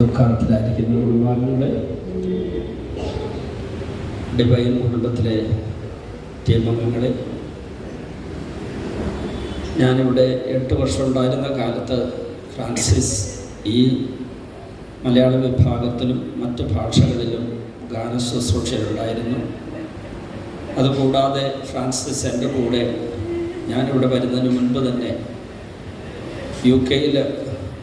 ദുഃഖാർത്ഥത്തിലായിരിക്കുന്ന കുടുംബാംഗങ്ങളെ ഡിവൈൻ കുടുംബത്തിലെ ടീമംഗങ്ങളെ ഞാനിവിടെ എട്ട് വർഷം ഉണ്ടായിരുന്ന കാലത്ത് ഫ്രാൻസിസ് ഈ മലയാള വിഭാഗത്തിലും മറ്റ് ഭാഷകളിലും ഗാന ശുശ്രൂഷയിലുണ്ടായിരുന്നു അതുകൂടാതെ ഫ്രാൻസിസ് എന്റെ കൂടെ ഞാനിവിടെ വരുന്നതിന് മുൻപ് തന്നെ യു കെയിൽ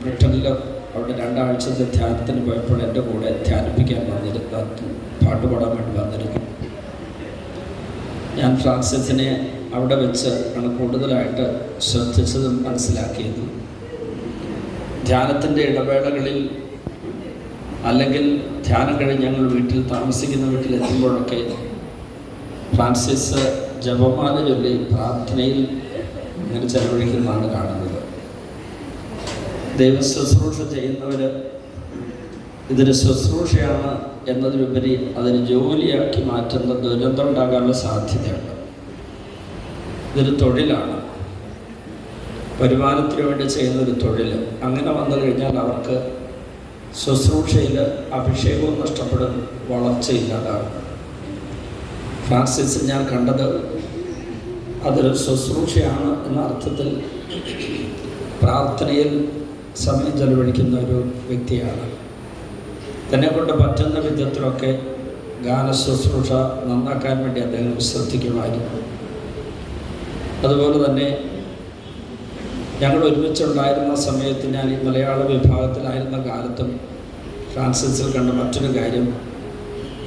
ബ്രിട്ടനിൽ അവിടെ രണ്ടാഴ്ചത്തെ ധ്യാനത്തിന് പോയപ്പോൾ എന്റെ കൂടെ ധ്യാനിപ്പിക്കാൻ വന്നിരുന്ന പാട്ട് പാടാൻ വേണ്ടി വന്നിരുന്നു. ഞാൻ ഫ്രാൻസിസിനെ അവിടെ വെച്ച് ആണ് കൂടുതലായിട്ട് ശ്രദ്ധിച്ചതും മനസ്സിലാക്കിയത്. ധ്യാനത്തിന്റെ ഇടവേളകളിൽ അല്ലെങ്കിൽ ധ്യാനം കഴിഞ്ഞ് ഞങ്ങൾ വീട്ടിൽ താമസിക്കുന്ന വീട്ടിലെത്തുമ്പോഴൊക്കെ ഫ്രാൻസിസ് ജപമാല ചൊല്ലി പ്രാർത്ഥനയിൽ ഇങ്ങനെ ചെലവഴിക്കുന്നതാണ് കാണുന്നത്. ദൈവ ശുശ്രൂഷ ചെയ്യുന്നവർ ഇതൊരു ശുശ്രൂഷയാണ് എന്നതിലുപരി അതിന് ജോലിയാക്കി മാറ്റുന്ന ദുരന്തം ഉണ്ടാകാനുള്ള സാധ്യതയുണ്ട്. ഇതൊരു തൊഴിലാണ്. വരുമാനത്തിന് വേണ്ടി ചെയ്യുന്ന ഒരു തൊഴിൽ. അങ്ങനെ വന്നു കഴിഞ്ഞാൽ അവർക്ക് ശുശ്രൂഷയിൽ അഭിഷേകവും നഷ്ടപ്പെടും വളർച്ചയില്ലാതാകും. ഫ്രാൻസിസ് ഞാൻ കണ്ടത് അതൊരു ശുശ്രൂഷയാണ് എന്ന അർത്ഥത്തിൽ പ്രാർത്ഥനയിൽ സമയം ചെലവഴിക്കുന്ന ഒരു വ്യക്തിയാണ്. തന്നെ കൊണ്ട് പറ്റുന്ന വിധത്തിലൊക്കെ ഗാന ശുശ്രൂഷ നന്നാക്കാൻ വേണ്ടി അദ്ദേഹം ശ്രദ്ധിക്കുമായിരുന്നു. അതുപോലെ തന്നെ ഞങ്ങൾ ഒരുമിച്ചുണ്ടായിരുന്ന സമയത്ത് ഞാൻ ഈ മലയാള വിഭാഗത്തിലായിരുന്ന കാലത്തും ഫ്രാൻസിസിൽ കണ്ട മറ്റൊരു കാര്യം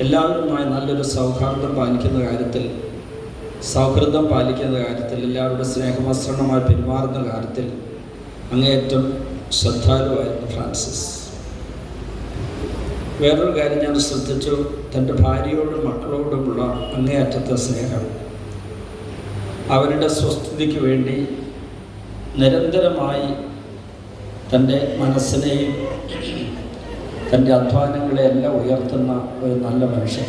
എല്ലാവരുമായി നല്ലൊരു സൗഹാർദ്ദം പാലിക്കുന്ന കാര്യത്തിൽ സൗഹൃദം പാലിക്കുന്ന കാര്യത്തിൽ എല്ലാവരുടെ സ്നേഹമസ്രണമായി പെരുമാറുന്ന കാര്യത്തിൽ അങ്ങേയറ്റം ശ്രദ്ധാലുവായിരുന്നു ഫ്രാൻസിസ്. വേറൊരു കാര്യം ഞാൻ ശ്രദ്ധിച്ചു. തന്റെ ഭാര്യയോടും മക്കളോടുമുള്ള അങ്ങേയറ്റത്തെ സ്നേഹം. അവരുടെ സ്വസ്ഥതയ്ക്ക് വേണ്ടി നിരന്തരമായി തന്റെ മനസ്സിനെയും തന്റെ അധ്വാനങ്ങളെ എല്ലാം ഉയർത്തുന്ന ഒരു നല്ല മനുഷ്യൻ.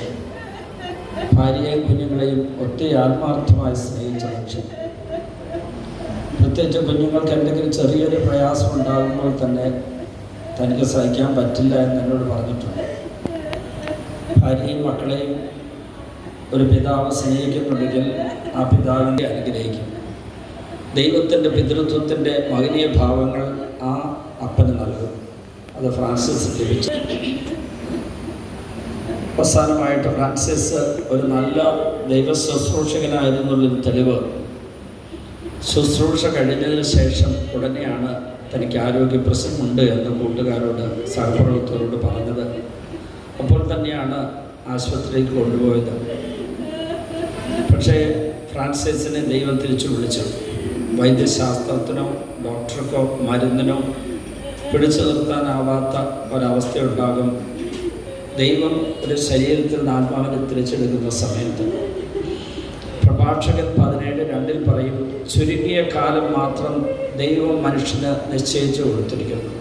ഭാര്യയെയും കുഞ്ഞുങ്ങളെയും ഒത്തിരി ആത്മാർത്ഥമായി സ്നേഹിച്ച മനുഷ്യൻ. പ്രത്യേകിച്ച് കുഞ്ഞുങ്ങൾക്ക് എന്തെങ്കിലും ചെറിയൊരു പ്രയാസം ഉണ്ടാകുമ്പോൾ തന്നെ തനിക്ക് സഹിക്കാൻ പറ്റില്ല എന്ന് എന്നോട് പറഞ്ഞിട്ടുണ്ട്. ഭാര്യയും മക്കളെയും ഒരു പിതാവ് സ്നേഹിക്കുന്നുണ്ടെങ്കിൽ ആ പിതാവിന്റെ അനുഗ്രഹിക്കും. ദൈവത്തിന്റെ പിതൃത്വത്തിന്റെ മകനീയ ഭാവങ്ങൾ ആ അപ്പന് നൽകും. അത് ഫ്രാൻസിസ് ലഭിച്ചു. അവസാനമായിട്ട് ഫ്രാൻസിസ് ഒരു നല്ല ദൈവ ശുശ്രൂഷകനായിരുന്നുള്ളൊരു തെളിവ് ശുശ്രൂഷ കഴിഞ്ഞതിന് ശേഷം ഉടനെയാണ് തനിക്ക് ആരോഗ്യ പ്രശ്നമുണ്ട് എന്ന് കൂട്ടുകാരോട് സഹപ്രവർത്തകരോട് പറഞ്ഞത്. അപ്പോൾ തന്നെയാണ് ആശുപത്രിയിലേക്ക് കൊണ്ടുപോയത്. പക്ഷേ ഫ്രാൻസിസിനെ ദൈവം തിരിച്ചു വിളിച്ചു. വൈദ്യശാസ്ത്രത്തിനോ ഡോക്ടർക്കോ മരുന്നിനോ പിടിച്ചു നിർത്താനാവാത്ത ഒരവസ്ഥയുണ്ടാകും. ദൈവം ഒരു ശരീരത്തിൽ നിന്ന് ആത്മാവിനെ തിരിച്ചെടുക്കുന്ന സമയത്ത്. പ്രഭാഷകൻ പതിനേഴ് പറയും ചുരുങ്ങിയ കാലം മാത്രം ദൈവം മനുഷ്യന് നിശ്ചയിച്ചു കൊടുത്തിരിക്കുന്നു.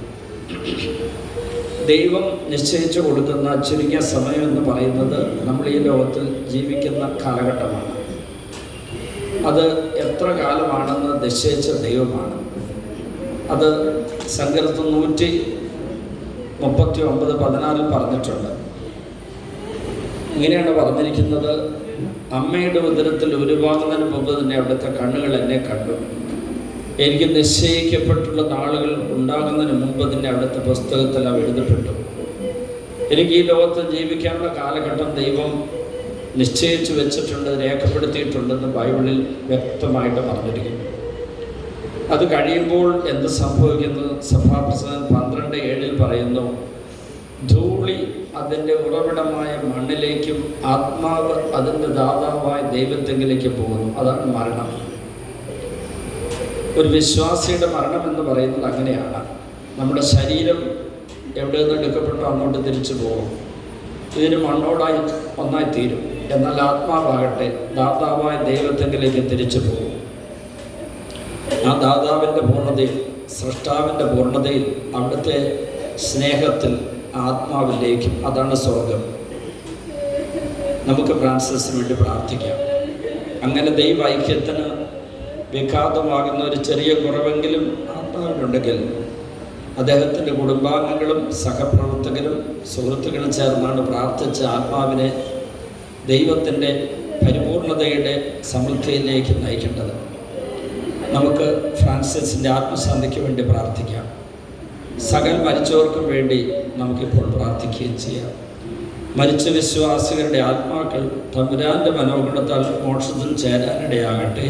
ദൈവം നിശ്ചയിച്ചു കൊടുക്കുന്ന ചുരുങ്ങിയ സമയം എന്ന് പറയുന്നത് നമ്മൾ ഈ ലോകത്തിൽ ജീവിക്കുന്ന കാലഘട്ടമാണ്. അത് എത്ര കാലമാണെന്ന് നിശ്ചയിച്ച ദൈവമാണ്. അത് സങ്കരത്ത് നൂറ്റി മുപ്പത്തി ഒമ്പത് പതിനാറിൽ പറഞ്ഞിട്ടുണ്ട്. ഇങ്ങനെയാണ് പറഞ്ഞിരിക്കുന്നത് അമ്മയുടെ ഉദരത്തിൽ ഉരുവാകുന്നതിന് മുമ്പ് തന്നെ അവിടുത്തെ കണ്ണുകൾ എന്നെ കണ്ടു. എനിക്ക് നിശ്ചയിക്കപ്പെട്ടുള്ള നാളുകൾ ഉണ്ടാകുന്നതിന് മുമ്പ് തന്നെ അവിടുത്തെ പുസ്തകത്തിൽ അവ എഴുതപ്പെട്ടു. എനിക്ക് ഈ ലോകത്ത് ജീവിക്കാനുള്ള കാലഘട്ടം ദൈവം നിശ്ചയിച്ചു വെച്ചിട്ടുണ്ട് രേഖപ്പെടുത്തിയിട്ടുണ്ടെന്ന് ബൈബിളിൽ വ്യക്തമായിട്ട് പറഞ്ഞിരിക്കുന്നു. അത് കഴിയുമ്പോൾ എന്ത് സംഭവിക്കുന്നു? സഭാപ്രസിഡന്റ് പന്ത്രണ്ട് ഏഴിൽ പറയുന്നു ധൂളി അതിന്റെ ഉറവിടമായ മണ്ണിലേക്കും ആത്മാവ് അതിന്റെ ദാതാവായ ദൈവത്തെങ്കിലേക്ക് പോകുന്നു. അതാണ് മരണം. ഒരു വിശ്വാസിയുടെ മരണം എന്ന് പറയുന്നത് അങ്ങനെയാണ്. നമ്മുടെ ശരീരം എവിടെ നിന്ന് എടുക്കപ്പെട്ടോ അങ്ങോട്ട് തിരിച്ചു പോകും. ഇതിന് മണ്ണോടായി ഒന്നായി തീരും. എന്നാൽ ആത്മാവാകട്ടെ ദാതാവായ ദൈവത്തെങ്കിലേക്ക് തിരിച്ചു പോകും. ആ ദാതാവിന്റെ പൂർണതയിൽ സൃഷ്ടാവിന്റെ പൂർണതയിൽ അവിടുത്തെ സ്നേഹത്തിൽ ആത്മാവിലേക്കും അതാണ് സ്വർഗം. നമുക്ക് ഫ്രാൻസിസിന് വേണ്ടി പ്രാർത്ഥിക്കാം. അങ്ങനെ ദൈവ ഐക്യത്തിന് വിഘാതമാകുന്ന ഒരു ചെറിയ കുറവെങ്കിലും ആത്മാവിനുണ്ടെങ്കിൽ അദ്ദേഹത്തിന്റെ കുടുംബാംഗങ്ങളും സഹപ്രവർത്തകരും സുഹൃത്തുക്കളും ചേർന്നാണ് പ്രാർത്ഥിച്ച ആത്മാവിനെ ദൈവത്തിന്റെ പരിപൂർണതയുടെ സമൃദ്ധിയിലേക്ക് നയിക്കേണ്ടത്. നമുക്ക് ഫ്രാൻസിസിന്റെ ആത്മശാന്തിക്ക് വേണ്ടി പ്രാർത്ഥിക്കാം. സകൽ മരിച്ചവർക്കും വേണ്ടി നമുക്കിപ്പോൾ പ്രാർത്ഥിക്കുകയും ചെയ്യാം. മരിച്ച വിശ്വാസികളുടെ ആത്മാക്കൾ തമ്പുരാന്റെ മനോഗുണത്താൽ മോക്ഷത്തിൽ ചേരാനിടയാകട്ടെ.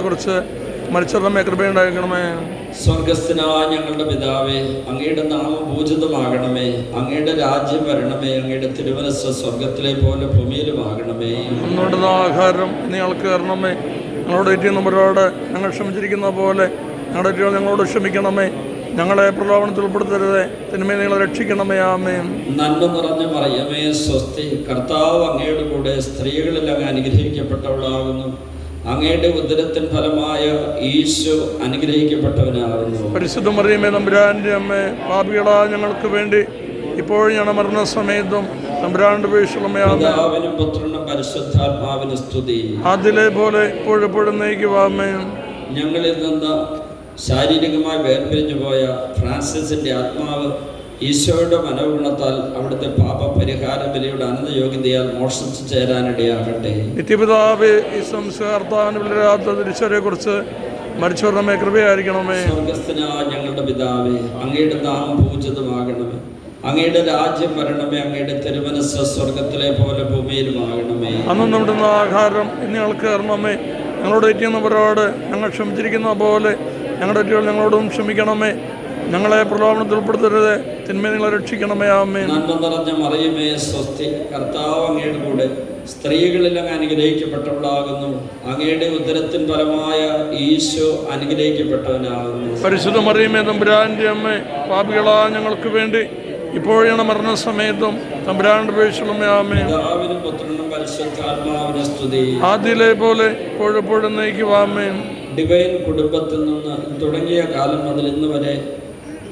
കുറിച്ച് മരിച്ചവരുടെ കൃപയുണ്ടായിരിക്കണമേ സ്വർഗസ്ഥനായ ഞങ്ങളുടെ പിതാവേ അങ്ങയുടെ നാമം പൂജിതമാകണമേ. അങ്ങയുടെ രാജ്യം വരണമേ. അങ്ങയുടെ തിരുവനസ് സ്വർഗത്തിലെ പോലെ ഭൂമിയിലുമാകണമേ. അന്നോട് ആഹാരം നിങ്ങൾക്ക് തരണമേ. ഞങ്ങളോട് നമ്മളോട് ഞങ്ങൾ ക്ഷമിച്ചിരിക്കുന്ന പോലെ ഞങ്ങളുടെ ഏറ്റുകൾ ഞങ്ങളോട് ക്ഷമിക്കണമേ. ഞങ്ങളെ പ്രലോഭനത്തിൽ ഉൾപ്പെടുത്തരുത്. തിന്മയെ നിങ്ങളെ രക്ഷിക്കണമേ. ആമേ നന്മ നിറഞ്ഞ പറയമേ സ്വസ്തി. കർത്താവ് അങ്ങയുടെ കൂടെ സ്ത്രീകളിൽ അങ്ങ് അനുഗ്രഹിക്കപ്പെട്ടവളാകുന്നു. അങ്ങയുടെ ഉദരത്തിൻ ഫലമായ ഈശോ അനുഗ്രഹിക്കപ്പെട്ടവനാകുന്നു. പരിശുദ്ധ മറിയമേ നമ്പുരാന്റെ അമ്മേ പാപികളാ ഞങ്ങൾക്ക് വേണ്ടി ഇപ്പോഴും ഞങ്ങളുടെ മരണസമയത്തും സമയത്തും പുത്രനും പരിശുദ്ധാത്മാവിന് സ്തുതി. അതിലെ പോലെ ഇപ്പോഴെപ്പോഴും നയിക്കുവാമേ ഞങ്ങളിൽ നിന്ന് ശാരീരികമായി വേർപിരിഞ്ഞു പോയ ഫ്രാൻസിസിന്റെ ആത്മാവ് ഈശോയുടെ മനോഗുണത്താൽ അവിടുത്തെ പാപപരിഹാര ബലിയുടെ അനന്തയോഗ്യതയാൽ മോഷിച്ചു ചേരാനിടയാകട്ടെ. നിത്യപിതാവേ ഈ സംസ്കാർത്താനുവില്ലാത്ത തിരിച്ചറിയെ കുറിച്ച് കൃപയായിരിക്കണമേ. സ്വർഗസ്ഥനായ ഞങ്ങളുടെ പിതാവേ അങ്ങയുടെ നാമം പൂജിതമാകണമേ. അങ്ങയുടെ രാജ്യം വരണമേ അങ്ങയുടെ തിരുമനസ് സ്വർഗത്തിലെ പോലെ ഭൂമിയിലുമാകണമേ. അന്ന് നമ്മുടെ ആഹാരം ഇനി ഞങ്ങൾക്ക് തരണമേ ഞങ്ങളോട് പരിപാട് ഞങ്ങൾ ക്ഷമിച്ചിരിക്കുന്ന പോലെ ഞങ്ങളുടെ ഏറ്റുകൾ ഞങ്ങളോടും ക്ഷമിക്കണമേ. ഞങ്ങളെ പ്രലോഭനത്തിൽ ഉൾപ്പെടുത്തരുത്. തിന്മ നിങ്ങളെ രക്ഷിക്കണമേ. ആമേ നന്മ നിറഞ്ഞ മറിയമേ സ്വസ്തി. കർത്താവ് അങ്ങയുടെ കൂടെ സ്ത്രീകളിൽ അങ്ങ് അനുഗ്രഹിക്കപ്പെട്ടവളാകുന്നു. അങ്ങയുടെ ഉദരത്തിൻ ഫലമായ ഈശോ അനുഗ്രഹിക്കപ്പെട്ടവനാകുന്നു. പരിശുദ്ധ മറിയമേ തമ്പുരാന്റെ അമ്മ പാപികളാ ഞങ്ങൾക്ക് വേണ്ടി ഇപ്പോഴാണ് മരണസമയത്തും തമ്പുരാന്റെ പേശുള്ളമേ ആമേ പിതാവിനും പുത്രനും പരിശുദ്ധാത്മാവിന് സ്തുതി. ആദ്യയിലെ പോലെ ഇപ്പോഴെപ്പോഴും നയിക്കുവാമേ ഡിവൈൻ കുടുംബത്തിൽ നിന്ന് തുടങ്ങിയ കാലം മുതൽ ഇന്ന് വരെ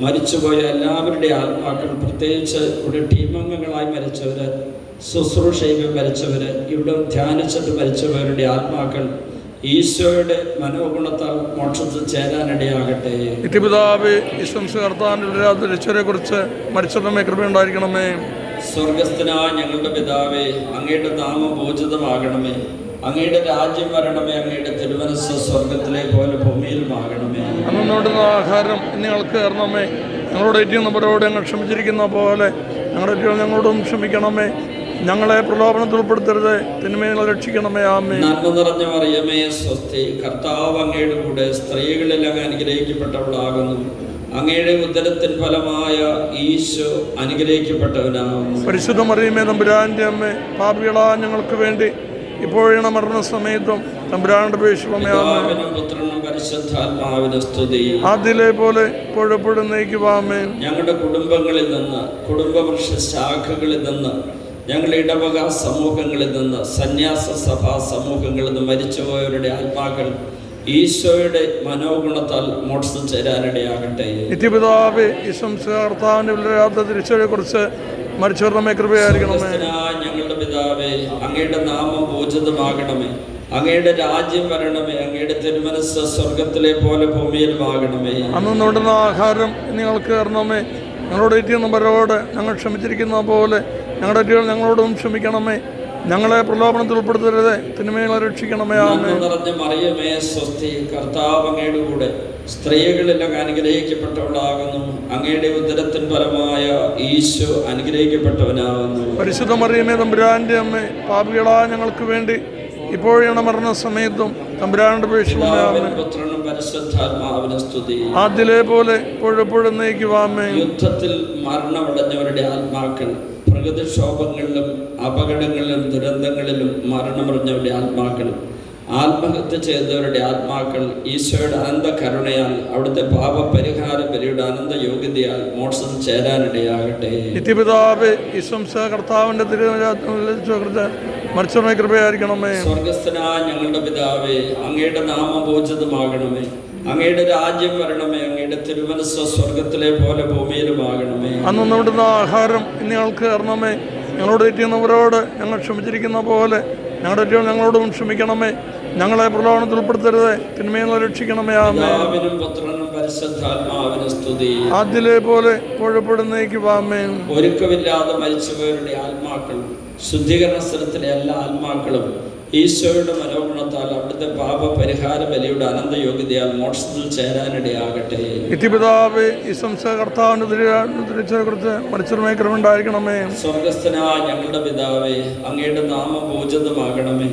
മരിച്ചുപോയ എല്ലാവരുടെ ആത്മാക്കൾ പ്രത്യേകിച്ച് ഇവിടെ ടീമംഗങ്ങളായി മരിച്ചവർ ശുശ്രൂഷയിൽ മരിച്ചവർ ഇവിടെ ധ്യാനിച്ചിട്ട് മരിച്ചവരുടെ ആത്മാക്കൾ ഈശോയുടെ മനോഗുണത്താൽ മോക്ഷത്തിൽ ചേരാനിടയാകട്ടെ. നിത്യപിതാവ് കുറിച്ച് കൃപയുണ്ടായിരിക്കണമേ സ്വർഗസ്ഥനായ ഞങ്ങളുടെ പിതാവേ അങ്ങയുടെ നാമം പൂജിതമാകണമേ അങ്ങയുടെ രാജ്യം വരണമേ അങ്ങയുടെ തിരുമനസ് സ്വർഗത്തിലെ പോലെ ഭൂമിയിലുമാകണമേ അന്നോട് ആഹാരം നിങ്ങൾക്ക് ഞങ്ങൾക്ക് തരണമേ. ഞങ്ങളോട് നമ്മളോട് ഞങ്ങൾ ക്ഷമിച്ചിരിക്കുന്ന പോലെ ഞങ്ങളുടെ ഏറ്റവും ഞങ്ങളോടും ക്ഷമിക്കണമേ. ഞങ്ങളെ പ്രലോഭനത്തിൽ ഉൾപ്പെടുത്തരുത്. തിന്മയെ നിങ്ങളെ രക്ഷിക്കണമേ. ആമേ നന്മ നിറഞ്ഞ മറിയമേ സ്വസ്തി. കർത്താവ് അങ്ങയുടെ കൂടെ സ്ത്രീകളിൽ അങ്ങ് അനുഗ്രഹിക്കപ്പെട്ടവളാകുന്നു. അങ്ങയുടെ ഉദരത്തിൻ ഫലമായ ഈശോ അനുഗ്രഹിക്കപ്പെട്ടവനാകുന്നു. പരിശുദ്ധ മറിയമേ തമ്പുരാന്റെ അമ്മേ പാപികളാ ഞങ്ങൾക്ക് വേണ്ടി ഇപ്പോഴാണ് മരണസമയത്തും സമയത്തും തമ്പുരാണ്ട് പരിശുദ്ധാത്മാവിന് സ്തുതി. പോലെ പുഴപ്പെടും നയിക്കുവാമേ ഞങ്ങളുടെ കുടുംബങ്ങളിൽ നിന്ന് കുടുംബവൃക്ഷ ശാഖകളിൽ നിന്ന് ഞങ്ങളുടെ ഇടവക സമൂഹങ്ങളിൽ നിന്ന് സന്യാസ സഭാ സമൂഹങ്ങളിൽ നിന്ന് മരിച്ചുപോയവരുടെ ആത്മാക്കൾ ഈശോയുടെ മനോഗുണത്താൽ മോക്ഷം ചേരാനിടയാകട്ടെ. നിത്യപിതാവേ ഈ സംസ്കാർത്താവിന്റെ വിലരാത്ത തിരിച്ചറിയെ കുറിച്ച് മരിച്ചവരുടെ കൃപയായിരിക്കണമേ. ഞങ്ങളുടെ പിതാവേ അങ്ങയുടെ നാമം പൂജിതമാകണമേ അങ്ങയുടെ രാജ്യം വരണമേ. അങ്ങയുടെ തിരുമനസ് സ്വർഗത്തിലെ പോലെ ഭൂമിയിലുമാകണമേ അന്ന് നോടുന്ന ആഹാരം നിങ്ങൾക്ക് തരണമേ ഞങ്ങളോട് ഏറ്റുന്നവരോട് ഞങ്ങൾ ക്ഷമിച്ചിരിക്കുന്ന പോലെ ഞങ്ങളുടെ ഞങ്ങളോടും ക്ഷമിക്കണമേ. ഞങ്ങളെ പ്രലോഭനത്തിൽ ഉൾപ്പെടുത്തരുത്. തിന്മയെ രക്ഷിക്കണമേ നിറഞ്ഞ മറിയമേ സ്വസ്തി കർത്താവ് അങ്ങയുടെ കൂടെ. സ്ത്രീകളിൽ അങ്ങ് അനുഗ്രഹിക്കപ്പെട്ടവളാകുന്നു. അങ്ങയുടെ ഉദരത്തിൻ പരമായ ഈശോ അനുഗ്രഹിക്കപ്പെട്ടവനാകുന്നു. പരിശുദ്ധ മറിയമേ തമ്പുരാന്റെ അമ്മ പാപികളാ ഞങ്ങൾക്ക് വേണ്ടി ഇപ്പോഴാണ് മരണ സമയത്തും പുത്രനും പരിശുദ്ധാത്മാവിന് സ്തുതി. ആദ്യയിലെ പോലെ ഇപ്പോഴെപ്പോഴും നയിക്കുവാമേ യുദ്ധത്തിൽ മരണമടഞ്ഞവരുടെ ആത്മാക്കൾ പ്രകൃതിക്ഷോഭങ്ങളിലും അപകടങ്ങളിലും ദുരന്തങ്ങളിലും മരണമറിഞ്ഞവരുടെ ആത്മാക്കൾ ആത്മഹത്യ ചെയ്തവരുടെ ആത്മാക്കൾ ഈശോയുടെ അനന്ത കരുണയാൽ അവിടുത്തെ പാപപരിഹാര ബലിയുടെ അനന്ത യോഗ്യതയാൽ മോക്ഷത്തിൽ ചേരാനിടയാകട്ടെ. നിത്യപിതാവ് കൃപയായിരിക്കണമേ. സ്വർഗസ്ഥനായ ഞങ്ങളുടെ പിതാവേ അങ്ങയുടെ നാമം പൂജിതമാകണമേ അങ്ങയുടെ രാജ്യം വരണമേ അങ്ങയുടെ തിരുമനസ് സ്വർഗത്തിലെ പോലെ ഭൂമിയിലുമാകണമേ. അന്ന് നമ്മുടെ ആഹാരം ഇനി ഞങ്ങൾക്ക് തരണമേ. ഞങ്ങളോട് തെറ്റിയുന്നവരോട് ഞങ്ങൾ ക്ഷമിച്ചിരിക്കുന്ന പോലെ ഞങ്ങളുടെ ഞങ്ങളോടും ക്ഷമിക്കണമേ. ഞങ്ങളെ പ്രലോഭനത്തിൽ ഉൾപ്പെടുത്തരുത്. തിന്മയെന്ന് രക്ഷിക്കണമേ ആമേ ആദ്യലെ പോലെ പുഴപ്പെടുന്നേക്ക് വാമേ ഒരുക്കമില്ലാതെ മരിച്ചവരുടെ ആത്മാക്കൾ ശുദ്ധീകരണ സ്ഥലത്തിലെ എല്ലാ ആത്മാക്കളും ഈശോയുടെ മനോഗുണത്താൽ അവിടുത്തെ പാപ പരിഹാര ബലിയുടെ അനന്ത യോഗ്യതയാൽ മോക്ഷത്തിൽ ചേരാനിടയാകട്ടെ. ഇതിപിതാവ് ഈ സംശയ കർത്താവിന്റെ തിരിച്ചതിനെ കുറിച്ച് മരിച്ചവരുമായി കൃപണ്ടായിരിക്കണമേ സ്വർഗസ്ഥനായ ഞങ്ങളുടെ പിതാവേ അങ്ങയുടെ നാമം പൂജിതമാകണമേ.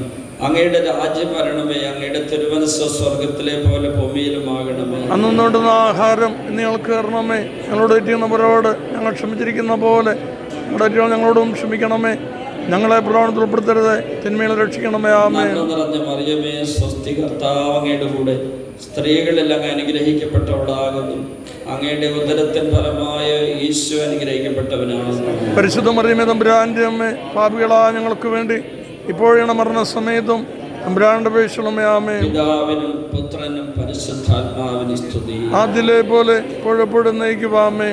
അങ്ങയുടെ രാജ്യം വരണമേ അങ്ങയുടെ തിരുവനസ് സ്വർഗത്തിലെ പോലെ ഭൂമിയിലുമാകണമേ. അന്നുകൊണ്ടുന്ന ആഹാരം ഞങ്ങൾക്ക് തരണമേ ഞങ്ങളോട് തെറ്റിയുന്നവരോട് ഞങ്ങൾ ക്ഷമിച്ചിരിക്കുന്ന പോലെ ഞങ്ങളുടെ ഞങ്ങളോടും ക്ഷമിക്കണമേ. ഞങ്ങളെ പ്രവണത്തിൽ ഉൾപ്പെടുത്തരുത്. തിന്മയിൽ രക്ഷിക്കണമേ. ആമേ നിറഞ്ഞ മറിയമേ സ്വസ്തി കർത്താവ് അങ്ങയുടെ കൂടെ. സ്ത്രീകളെല്ലാം അങ്ങ് അനുഗ്രഹിക്കപ്പെട്ടവളാകുന്നു. അങ്ങയുടെ ഉദരത്തിൻ ഫലമായ ഈശോ അനുഗ്രഹിക്കപ്പെട്ടവനാണ് പരിശുദ്ധ മറിയമേ തമ്പുരാന്റെ അമ്മേ പാപികളാ ഞങ്ങൾക്ക് വേണ്ടി ഇപ്പോഴാണ് മരണസമയത്തും തമ്പുരാന്റെ പേശുളമേ ആമേ പിതാവിനും പുത്രനും പരിശുദ്ധാത്മാവിനും സ്തുതി. പോലെ പുഴപ്പെടുന്നേക്ക് വാമേ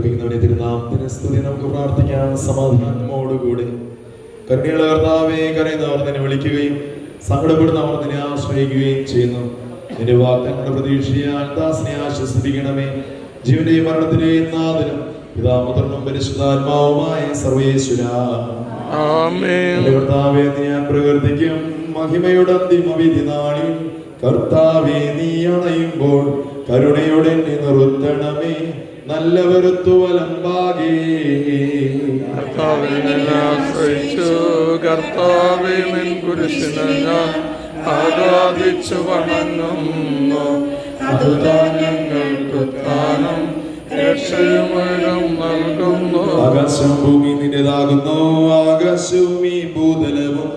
മരിച്ചുയർപ്പിക്കുന്നവനെ തിരുനാമത്തിന് സ്തുതി നമുക്ക് പ്രാർത്ഥിക്കാം സമാധാനമോടുകൂടി കരുണയുള്ള കർത്താവേ കരയുന്നവർ നിന്നെ വിളിക്കുകയും സങ്കടപ്പെടുന്നവർ നിന്നെ ആശ്രയിക്കുകയും ചെയ്യുന്നു. നിന്റെ വാഗ്ദങ്ങളുടെ പ്രതീക്ഷയാൽ ദാസനെ ആശ്വസിപ്പിക്കണമേ. ജീവന്റെയും മരണത്തിന്റെയും നാഥനും പിതാമുദ്രനും പരിശുദ്ധാത്മാവുമായ സർവേശ്വര കർത്താവെ ഞാൻ പ്രകൃതിക്കും മഹിമയുടെ അന്തിമ വിധി നാളിൽ. കർത്താവെ നീ അണയുമ്പോൾ കരുണയോടെ നിർത്തണമേ നല്ലവരുത്തു വലമ്പാകേ കർത്താവേ നിന്നെ ആശ്രയിച്ചു കർത്താവേ നിൻ കുരിശിനെ ഞാൻ ആരാധിച്ചു വണങ്ങുന്നു. അതുതാൻ ഞങ്ങൾക്ക് താനം രക്ഷയുമരം നൽകുന്നു. ആകാശം ഭൂമി നിന്റേതാകുന്നു ആകാശവും ഈ ഭൂതലവും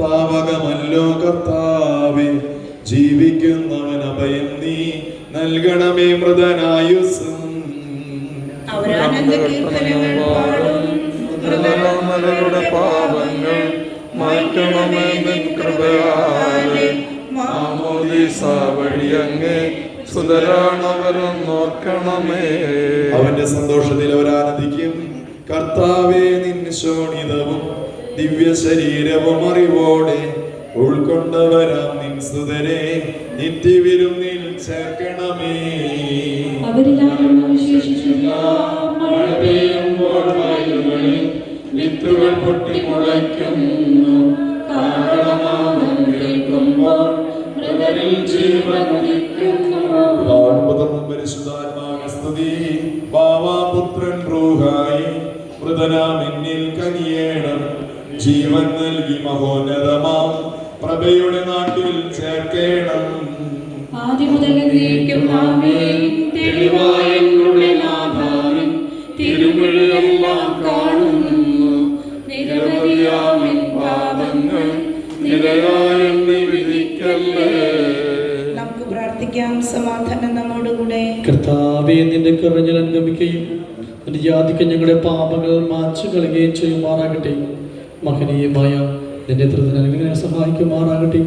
താവകമല്ലോ കർത്താവെ. ജീവിക്കുന്നവൻ അഭയം നീ നൽകണമേ മൃതനായുസും പാടും പാപങ്ങൾ മാറ്റണമേ നിൻ കൃപയാലെ മാമോദീസ വഴിയങ്ങേ സുതരാണവരും നോക്കണമേ അവന്റെ സന്തോഷത്തിൽ അവരാനന്ദിക്കും കർത്താവേ നിൻ ശോണിതവും ദിവ്യ ശരീരവും അറിവോടെ ഉൾക്കൊണ്ടവരാം നിൻ സുതരെ നിത്യവിരുന്നിൽ ചേർക്കണമേ. അവരിലാരും അവശേഷിച്ചില്ല മഴ പെയ്യുമ്പോൾ വയലുകളിൽ വിത്തുകൾ പൊട്ടി മുളയ്ക്കുന്നു കാരണമാകും കേൾക്കുമ്പോൾ മൃതരിൽ ജീവൻ ബാവാപുത്രൻ റൂഹായി മൃതനാമെന്നിൽ കനിയേണം ജീവൻ നൽകി മഹോന്നതമാം പ്രഭയുടെ നാട്ടിൽ ചേർക്കേണം ആദ്യം മുതൽ സമാധാനം നമ്മോടുകൂടെ കർത്താവെ നിന്റെ കരുണ അനുഗമിക്കുകയും നിന്റെ ജാതിക്ക് ഞങ്ങളുടെ പാപങ്ങൾ മാച്ചു കളയുകയും ചെയ്യുമാറാകട്ടെ. മഹനീയമായ നിന്റെ ത്രിതനെ സഹായിക്കുമാറാകട്ടെ.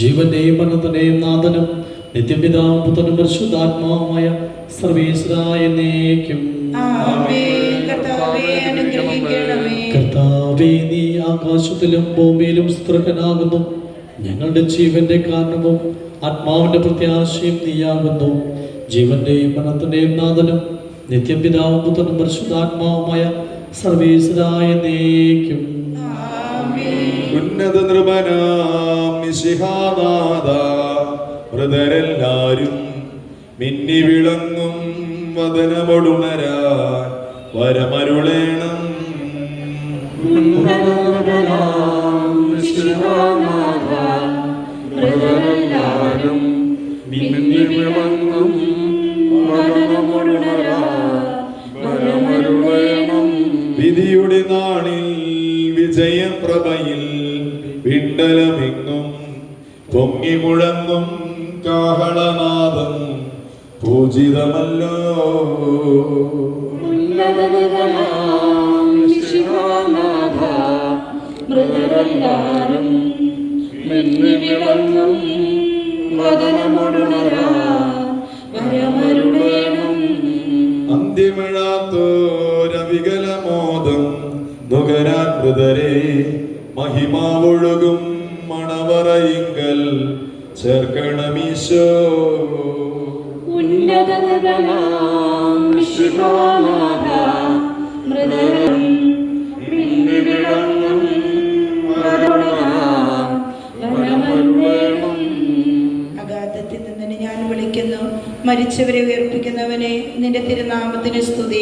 ജീവന്റെയും മരണത്തിന്റെയും നാഥനും നിത്യപിതാവും പുത്രനും പരിശുദ്ധാത്മാവുമായ സർവീശ്വരായ എന്നേക്കും. കർത്താവേ നീ ആകാശത്തിലും ഭൂമിയിലും സ്ത്രകനാകുന്നു ഞങ്ങളുടെ ജീവന്റെ കാരണവും ആത്മാവിന്റെ പ്രത്യാശയും നീയാകുന്നു. ജീവന്റെയും മരണത്തിന്റെയും നാഥനും നിത്യപിതാവും പുത്രനും പരിശുദ്ധാത്മാവുമായ സർവീസരായ നീക്കും. ഉന്നത നൃപനാം നിശിഹാനാഥ മൃതരെല്ലാരും മിന്നി വിളങ്ങും വദനമൊടുണരാൻ വരമരുളേണം മിന്നി വിളങ്ങും വിധിയുടെ നാളിൽ വിജയപ്രഭയിൽ വിണ്ടലമെങ്ങും പൊങ്ങി മുഴങ്ങും കാഹളനാദം പൂജിതമല്ലോ മൃതരെല്ലാരും മിന്നി വിളങ്ങും വദനമൊടുണരാ. വരമരുളേണം അന്ത്യമിഴാത്തോരവികലമോദം നുകരാൻ മൃതരെ മഹിമാവൊഴുകും മണവറയിങ്കൽ. ചേർക്കണമീശോ. ഉന്നതനഗലാം വിശുദ്ധാനാഥ മരിച്ചവരെ ഉയർപ്പിക്കുന്നവനെ നിന്റെ തിരുനാമത്തിന് സ്തുതി.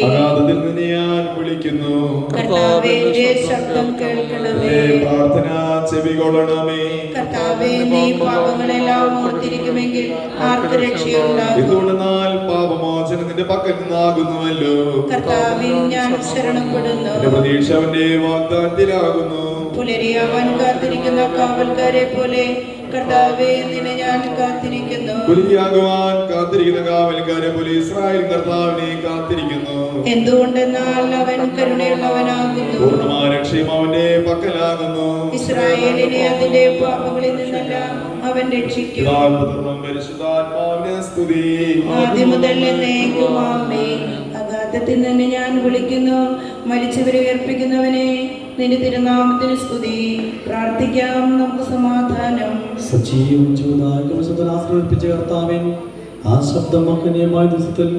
ഞാൻ വിളിക്കുന്നു. കർത്താവേ ശബ്ദം കേൾക്കണമേ. പ്രാർത്ഥന ചെവികൊള്ളണമേ. കർത്താവേ നീ പാപങ്ങളെല്ലാം ഓർത്തിരിക്കുമെങ്കിൽ ആർക്ക് രക്ഷയുണ്ടാകും. പാപമോചനം നിന്റെ പക്കൽ നിന്നാകുന്നുവല്ലോ കർത്താവിൽ ഞാൻ ശരണപ്പെടുന്നു. എന്റെ പ്രതീക്ഷ അവന്റെ വാഗ്ദാനത്തിലാകുന്നു. പുലരിയാവാൻ കാത്തിരിക്കുന്ന കാവൽക്കാരെ പോലെ കർത്താവെ നിന്നെ ഞാൻ കാത്തിരിക്കുന്നു. പുലിയാകുവാൻ കാത്തിരിക്കുന്ന കാവൽക്കാരെ പോലെ ഇസ്രായേൽ കർത്താവിനെ കാത്തിരിക്കുന്നു. എന്തുകൊണ്ടെന്നാൽ അവൻ കരുണയുള്ളവനാകുന്നു. പൂർണമായ രക്ഷയും അവന്റെ പക്കലാകുന്നു. ഇസ്രായേലിനെ അതിന്റെ പാപങ്ങളിൽ നിന്നെല്ലാം അവൻ രക്ഷിക്കും. ആദ്യം മുതൽ എന്നേക്കുമാമേ അഗാധത്തിൽ നിന്ന് ഞാൻ വിളിക്കുന്നു. മരിച്ചവരെ ഉയർപ്പിക്കുന്നവനെ നിന്റെ തിരുനാമത്തിന് സ്തുതി. പ്രാർത്ഥിക്കാം. നമുക്ക് സമാധാനം. സജീവം കർത്താവൻ ആ ശബ്ദം മഹനീയമായ ദിവസത്തിൽ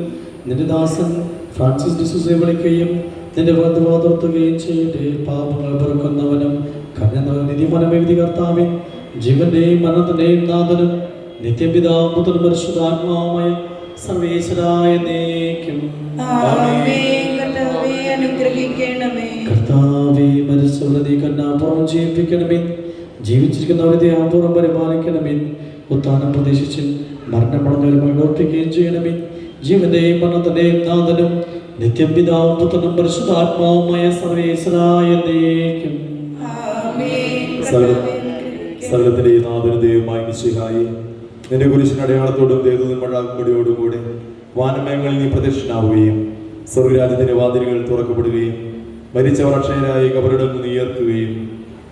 നിന്റെ ദാസൻ ഫ്രാൻസിസ് ഡിസുസെ വിളിക്കുകയും നിന്റെ വാദവാതർത്തുകയും ചെയ്യട്ടെ. പാപങ്ങൾ പെറുക്കുന്നവനും കന്യനിധി മനമെഴുതി കർത്താവൻ ജീവന്റെയും മരണത്തിന്റെയും നാഥനും നിത്യപിതാ പുത്രനും പരിശുദ്ധാത്മാവുമായ സർവേശ്വരായ നേക്കും കർത്താവേ മരിച്ചവരെ നീ ജീവിപ്പിക്കണമേ. ജീവിച്ചിരിക്കുന്നവരെ ആപൂർവം പരിപാലിക്കണമേ. ഉത്താനം പ്രതീക്ഷിച്ച് മരണമടഞ്ഞവരെ പ്രകോപിക്കുകയും ചെയ്യണമേ. ജീവന്റെയും മരണത്തിന്റെയും നാഥനും നിത്യം പിതാവും പുത്രനും പരിശുദ്ധാത്മാവുമായ സർവേശ്വരായ എന്നേക്കും ആമേൻ സകല കർത്താവേ അനുഗ്രഹിക്കണമേ. സകലത്തിന്റെ നാഥന ദൈവമായി നിശ്ചയായി നിന്റെ കുരിശിന് അടയാളത്തോടും ദേവതന്മഴാക്കുടിയോടും കൂടെ വാനമയങ്ങളിൽ നീ പ്രദക്ഷിണാവുകയും സ്വർഗരാജ്യത്തിന്റെ വാതിലുകൾ തുറക്കപ്പെടുകയും മരിച്ചവർ അക്ഷയരായി കബറിടം നിന്ന് ഉയർത്തുകയും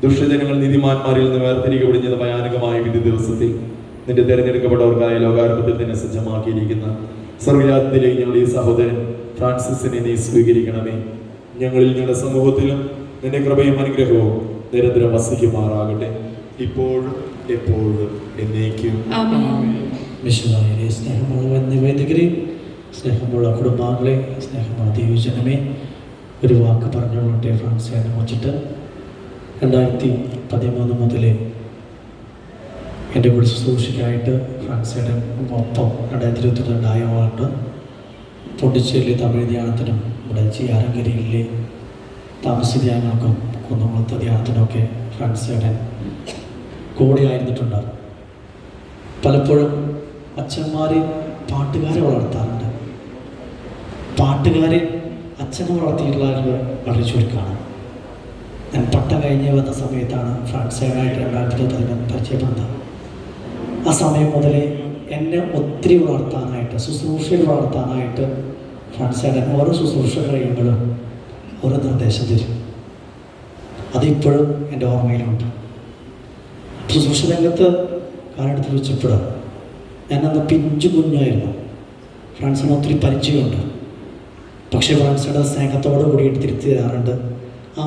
ദുഷ്ടജനങ്ങൾ നീതിമാന്മാരിൽ നിന്ന് വേർതിരിക്കപ്പെടുന്ന ഭയാനകമായ വിധി ദിവസത്തിൽ നിന്റെ തിരഞ്ഞെടുക്കപ്പെട്ടവർക്കായ ലോകാരംഭത്തിൽ തന്നെ സജ്ജമാക്കിയിരിക്കുന്ന സ്വർഗരാജ്യത്തിലേക്ക് ഞങ്ങളുടെ ഈ സഹോദരൻ ഫ്രാൻസിസിനെ നീ സ്വീകരിക്കണമേ ഞങ്ങളിൽ ഞങ്ങളുടെ സമൂഹത്തിലും നിന്റെ കൃപയും അനുഗ്രഹവും നിരന്തരം വസിക്കുമാറാകട്ടെ ഇപ്പോഴും എപ്പോഴും എന്നേക്കും. ആമേൻ. വിശുദ്ധായ സ്നേഹമുള്ള നിവേദികരെ സ്നേഹമുള്ള കുടുംബാംഗങ്ങളെ സ്നേഹമുള്ള ദൈവജനമേ ഒരു വാക്ക് പറഞ്ഞുകൊള്ളട്ടെ ഫ്രാൻസിനെ വെച്ചിട്ട് രണ്ടായിരത്തി പതിമൂന്ന് മുതൽ എന്റെ കൂടെ ശുശ്രൂഷയ്ക്കായിട്ട് ഫ്രാൻസിയുടെ ഒപ്പം രണ്ടായിരത്തി ഇരുപത്തിരണ്ടായ രണ്ടായവാണ്ട് പൊണ്ടിച്ചേരിയിലെ തമിഴ് ധ്യാനത്തിനും ഇവിടെ ചിയാരങ്കരിയിലെ താമസ ധ്യാനങ്ങൾക്കും കുന്നംകുളത്തെ ധ്യാനത്തിനൊക്കെ ഫ്രാൻസിയുടെ കൂടെ ആയിരുന്നിട്ടുണ്ട് പലപ്പോഴും അച്ഛന്മാർ പാട്ടുകാരെ വളർത്താറുണ്ട്. പാട്ടുകാരെ അച്ഛനെ വളർത്തിയിട്ടുള്ള വളരെ ചുരുക്കമാണ് ഞാൻ പട്ടം കഴിഞ്ഞ് വന്ന സമയത്താണ് ഫ്രാൻസേനായിട്ട് രണ്ടായിരത്തി പതിനൊന്ന് പരിചയപ്പെടുന്നത്. ആ സമയം മുതൽ എന്നെ ഒത്തിരി വളർത്താനായിട്ട് ശുശ്രൂഷയിൽ വളർത്താനായിട്ട് ഫ്രാൻസേടൻ ഓരോ ശുശ്രൂഷ കഴിയുമ്പോഴും ഓരോ നിർദ്ദേശം തരും. അതിപ്പോഴും എന്റെ ഓർമ്മയിലുണ്ട്. ശുശ്രൂഷ രംഗത്ത് കാലെടുത്ത് വെച്ചപ്പോഴാണ് ഞാനന്ന് പിഞ്ചു കുഞ്ഞായിരുന്നു. ഫ്രാൻസിന് ഒത്തിരി പരിചയമുണ്ട്. പക്ഷേ ഫ്രാൻസിയുടെ സ്നേഹത്തോടു കൂടിയിട്ട് തിരുത്തി തരാറുണ്ട് ആ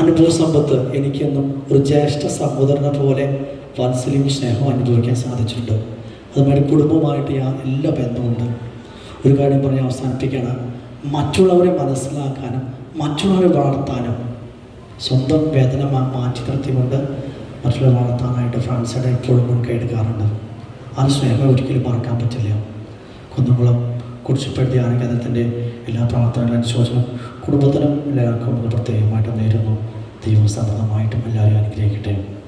അനുഭവ സമ്പത്ത് എനിക്കെന്നും ഒരു ജ്യേഷ്ഠ സഹോദരനെ പോലെ വാത്സല്യം സ്നേഹം അനുഭവിക്കാൻ സാധിച്ചിട്ടുണ്ട്. അതുമാതിരി കുടുംബമായിട്ട് ഞാൻ എല്ലാ ബന്ധമുണ്ട് ഒരു കാര്യം പറഞ്ഞ് അവസാനിപ്പിക്കണം മറ്റുള്ളവരെ മനസ്സിലാക്കാനും മറ്റുള്ളവരെ വളർത്താനും സ്വന്തം വേദന മാറ്റി നിർത്തിക്കൊണ്ട് മറ്റുള്ളവരെ വളർത്താനായിട്ട് ഫ്രാൻസിയുടെ എപ്പോഴും മുൻകൈ എടുക്കാറുണ്ട്. ആ സ്നേഹം ഒരിക്കലും മറക്കാൻ പറ്റില്ല. കുന്നംകുളം കുറിച്ചപ്പെടുത്തി ആനന്ദത്തിന്റെ എല്ലാ പ്രവർത്തനങ്ങളും അനുശോചനം കുടുംബത്തിനും എല്ലാവർക്കും പ്രത്യേകമായിട്ട് നേരുന്നു. ദൈവം സമൃദ്ധമായിട്ടും എല്ലാവരും അനുഗ്രഹിക്കട്ടെ.